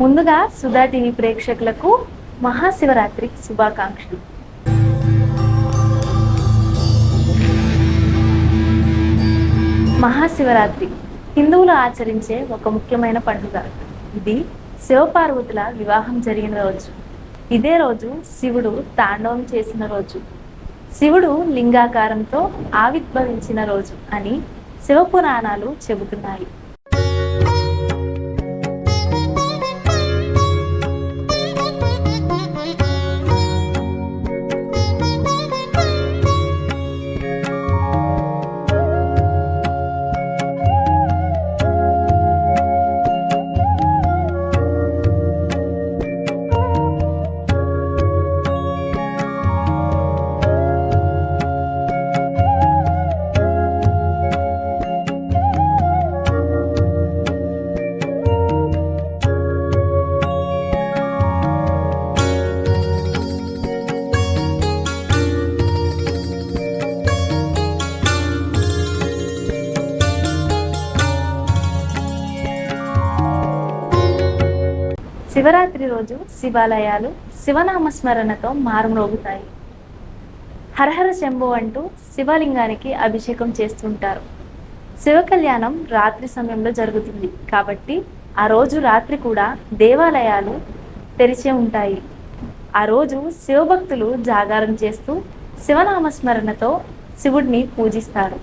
ముందుగా సుధా టీవీ ప్రేక్షకులకు మహాశివరాత్రి శుభాకాంక్షలు. మహాశివరాత్రి హిందువులు ఆచరించే ఒక ముఖ్యమైన పండుగ. ఇది శివపార్వతుల వివాహం జరిగిన రోజు. ఇదే రోజు శివుడు తాండవం చేసిన రోజు. శివుడు లింగాకారంతో ఆవిర్భవించిన రోజు అని శివపురాణాలు చెబుతున్నాయి. శివరాత్రి రోజు శివాలయాలు శివనామస్మరణతో మారుమ్రోగుతాయి. హరహర శంభు అంటూ శివలింగానికి అభిషేకం చేస్తుంటారు. శివ కళ్యాణం రాత్రి సమయంలో జరుగుతుంది. కాబట్టి ఆ రోజు రాత్రి కూడా దేవాలయాలు తెరిచే ఉంటాయి. ఆ రోజు శివభక్తులు జాగారం చేస్తూ శివనామస్మరణతో శివుడిని పూజిస్తారు.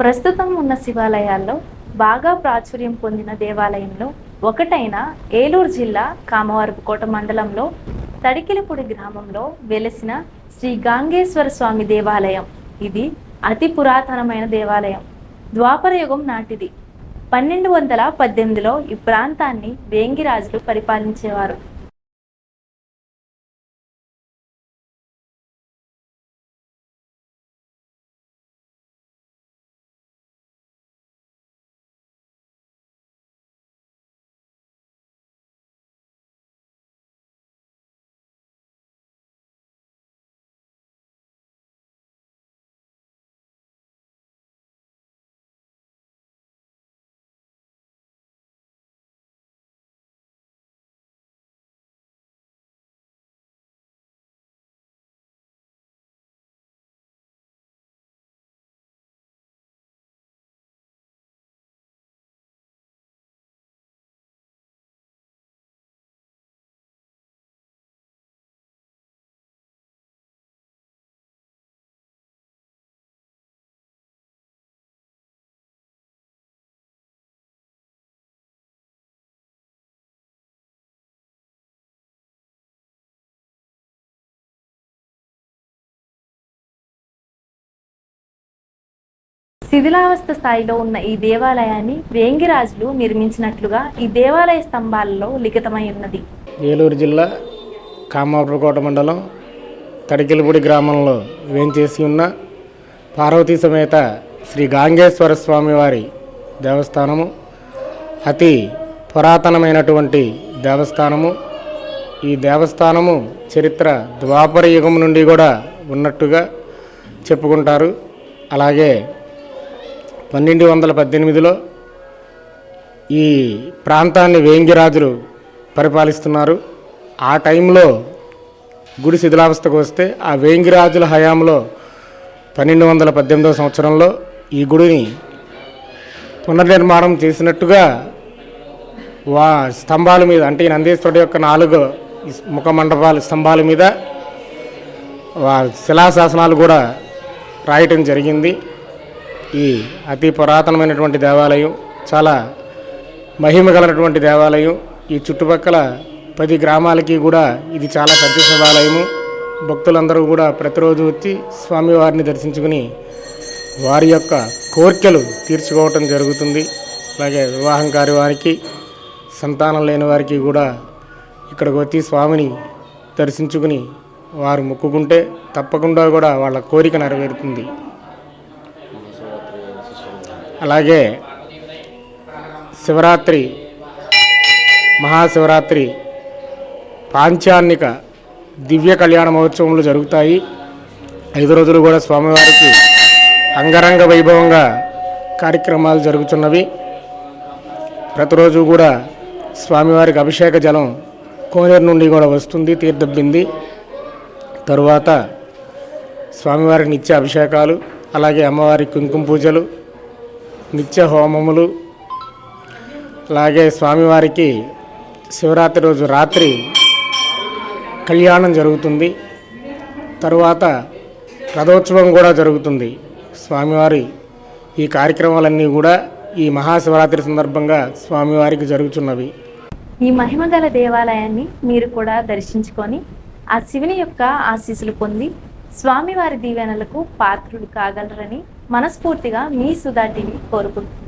ప్రస్తుతం ఉన్న శివాలయాల్లో బాగా ప్రాచుర్యం పొందిన దేవాలయంలో ఒకటైన ఏలూరు జిల్లా కామవారపుకోట మండలంలో తడికిలపూడి గ్రామంలో వెలసిన శ్రీ గాంగేశ్వర స్వామి దేవాలయం. ఇది అతి పురాతనమైన దేవాలయం. ద్వాపరయుగం నాటిది. పన్నెండు వందల పద్దెనిమిదిలో ఈ ప్రాంతాన్ని వేంగిరాజులు పరిపాలించేవారు. శిథిలావస్థ స్థాయిలో ఉన్న ఈ దేవాలయాన్ని వేంగిరాజులు నిర్మించినట్లుగా ఈ దేవాలయ స్తంభాలలో లిఖితమై ఉన్నది. ఏలూరు జిల్లా కామాపురకోట మండలం తడికిలపూడి గ్రామంలో వేంచేసి ఉన్న పార్వతీ సమేత శ్రీ గాంగేశ్వర స్వామివారి దేవస్థానము. అతి పురాతనమైనటువంటి దేవస్థానము. ఈ దేవస్థానము చరిత్ర ద్వాపర యుగం నుండి కూడా ఉన్నట్టుగా చెప్పుకుంటారు. అలాగే పన్నెండు వందల పద్దెనిమిదిలో ఈ ప్రాంతాన్ని వేంగిరాజులు పరిపాలిస్తున్నారు. ఆ టైంలో గుడి శిథిలావస్థకు వస్తే ఆ వేంగిరాజుల హయాంలో పన్నెండు వందల పద్దెనిమిదవ సంవత్సరంలో ఈ గుడిని పునర్నిర్మాణం చేసినట్టుగా వా స్తంభాల మీద అంటే ఈ నందీశ్వరుడు యొక్క నాలుగు ముఖ మండపాల స్తంభాల మీద శిలాశాసనాలు కూడా రాయటం జరిగింది. ఈ అతి పురాతనమైనటువంటి దేవాలయం చాలా మహిమ గలనటువంటి దేవాలయం. ఈ చుట్టుపక్కల పది గ్రామాలకి కూడా ఇది చాలా పెద్ద శివాలయము భక్తులందరూ కూడా ప్రతిరోజు వచ్చి స్వామివారిని దర్శించుకుని వారి యొక్క కోరికలు తీర్చుకోవటం జరుగుతుంది. అలాగే వివాహం కాని వారికి సంతానం లేని వారికి కూడా ఇక్కడికి వచ్చి స్వామిని దర్శించుకుని వారు మొక్కుకుంటే తప్పకుండా కూడా వాళ్ళ కోరిక నెరవేరుతుంది. అలాగే శివరాత్రి మహాశివరాత్రి పాంచాన్నిక దివ్య కళ్యాణ మహోత్సవములు జరుగుతాయి. ఐదు రోజులు కూడా స్వామివారికి అంగరంగ వైభవంగా కార్యక్రమాలు జరుగుతున్నవి. ప్రతిరోజు కూడా స్వామివారికి అభిషేక జలం కోనేరు నుండి కూడా వస్తుంది తీర్థబ్బింది తరువాత స్వామివారికి నిత్య అభిషేకాలు అలాగే అమ్మవారి కుంకుమ పూజలు నిత్య హోమములు అలాగే స్వామివారికి శివరాత్రి రోజు రాత్రి కళ్యాణం జరుగుతుంది. తరువాత రథోత్సవం కూడా జరుగుతుంది. స్వామివారి ఈ కార్యక్రమాలన్నీ కూడా ఈ మహాశివరాత్రి సందర్భంగా స్వామివారికి జరుగుతున్నవి. ఈ మహిమగల దేవాలయాన్ని మీరు కూడా దర్శించుకొని ఆ శివుని యొక్క ఆశీస్సులు పొంది స్వామివారి దీవెనలకు పాత్రులు కాగలరని మనస్ఫూర్తిగా మీ సుధా టీవీ కోరుకుంటున్నాను